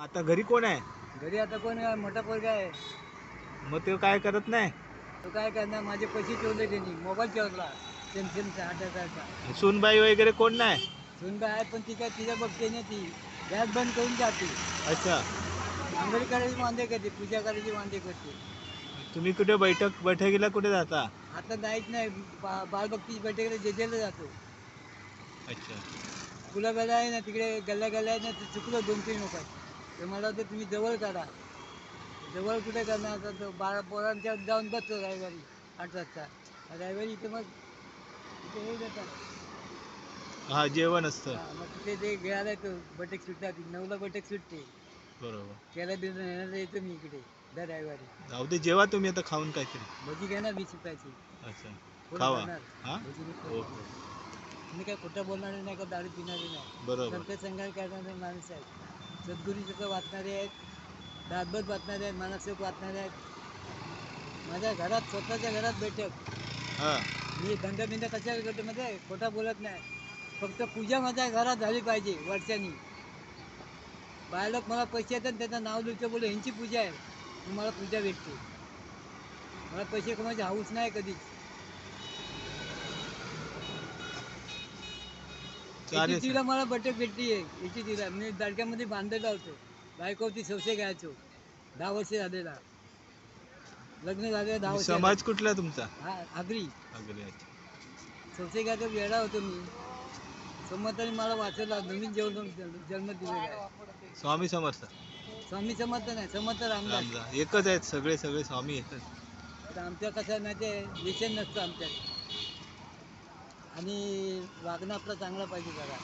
आता घरी कोण आहे? घरी आता कोण आहे? मोठा पोरगा आहे. मग ते काय करत नाही? तो काय करणार माझे पैसे ठेवले त्यांनी मोबाईल ठेवला सॅमसंगचा आठ हजारचा सुनबाई वगैरे कोण नाही? सुनबा आहे पण ती काय तिच्या बघते ना ती. गॅस बंद करून जाते. अच्छा. आंघोळी करायची वांदे करते पूजा करायची वांदे करते. तुम्ही कुठे बैठक बैठकीला कुठे जाता? आता जायच नाही बा बालभक्ती बैठकीला जेजेला जातो. अच्छा. फुलं गल्ला आहे ना तिकडे गल्ल्या गल्ल्या आहे ना ते चुकलं दोन तीन लोक तर मला वाटतं तुम्ही जवळ काढा. जवळ कुठे करणार? आता तो बारा पोरांच्या जाऊन बसतो रविवारी आठ वाजता रविवारी इथं मग इथे हे देतात हा जेवण असतं. हा, मग तिथे ते घ्यायला येतो बैठक सुटतात नऊला बैठक सुटते. बरोबर. त्याला येण्याला येतो मी इकडे दर रविवारी जाऊ दे जेवा तुम्ही आता खाऊन काहीतरी भजी घेणार वीस रुपयाची अच्छा. कोण खावा. खाणार? हा? भजी वीस रुपयाची. ओके. मी काय खोटं बोलणारे नाही का दारू पिणारे नाही? बरोबर. संघार करणारे माणूस आहेत. सद्गुरूचं वाचणारे आहेत दातबत वाचणारे आहेत मानसोक वाचणारे आहेत. माझ्या घरात स्वतःच्या घरात बैठक. हा. मी धंदा बिंदा कशाला करतो म्हणजे खोटा बोलत नाही. फक्त पूजा माझ्या घरात झाली पाहिजे वर्षांनी. बायलोक मला पैसे येतात त्याचं नाव लिहितो बोल ह्यांची पूजा आहे. मला पूजा भेटते. मला पैसे कमायची हाऊस नाही कधीच. चालेल याची तिला मला बैठक भेटली आहे. याची तिला मी दडक्यामध्ये बांधलेला होतो. बायको होती सौसे घ्यायचो. दहा वर्ष झालेला. लग्न झाले दहा वर्ष समाज कुठला तुमचा? हा आगरी. अच्छा. सौसे घ्यायचा वेळा होतो मी. समर्थाने मला वाचवला नवीन जेवण जन्म दिलेला आहे. स्वामी समर्थ. स्वामी समर्थ नाही समर्थ रामदास. रामदास. एकच आहेत सगळे सगळे स्वामी एकच आता आमच्या कसं माहिती आहे व्यसन नसतं आमच्यात. आणि वागणं आपलं चांगलं पाहिजे जरा.